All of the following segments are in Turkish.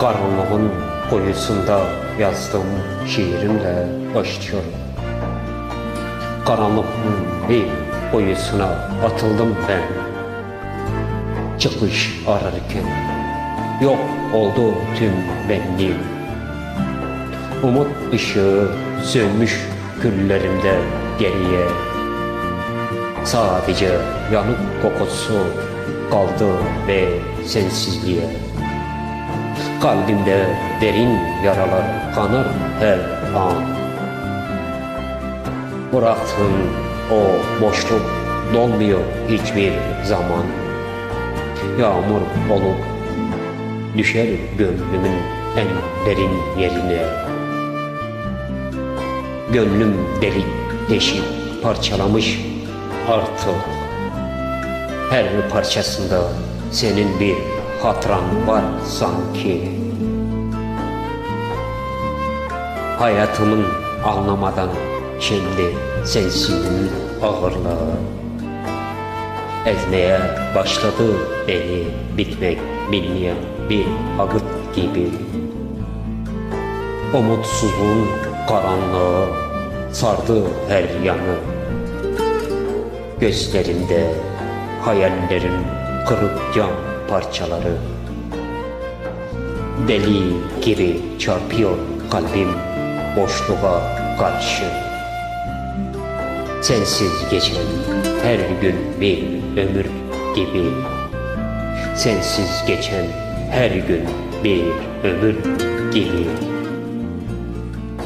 Karanlığın kuyusunda yazdığım şiirimle başlıyorum. Karanlığın bir kuyusuna atıldım ben. Çıkış ararken yok oldu tüm benliğim. Umut ışığı sönmüş küllerimde geriye Sadece yanık kokusu kaldı ve sensizliğe. Kalbimde derin yaralar kanar her an. Bıraktığın o boşluk dolmuyor hiçbir zaman. Yağmur olup düşer gönlümün en derin yerine. Gönlüm delik deşik parçalamış artık. Her parçasında senin bir hatıran var sanki. Hayatımın anlamadan kendi sensizliğin ağırlığı ezmeye başladı beni bitmek bilmeyen bir akıt gibi. Umutsuzluğun karanlığı sardı her yanı. Gözlerimde hayallerin kırık cam parçaları. Deli gibi çarpıyor kalbim boşluğa karşı. Sensiz geçen her gün bir ömür gibi. Sensiz geçen her gün bir ömür gibi.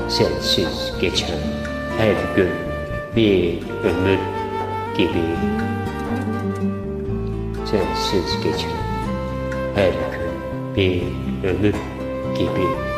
Sensiz geçen her gün bir ömür gibi Sensiz geçen her gün bir ömür gibi.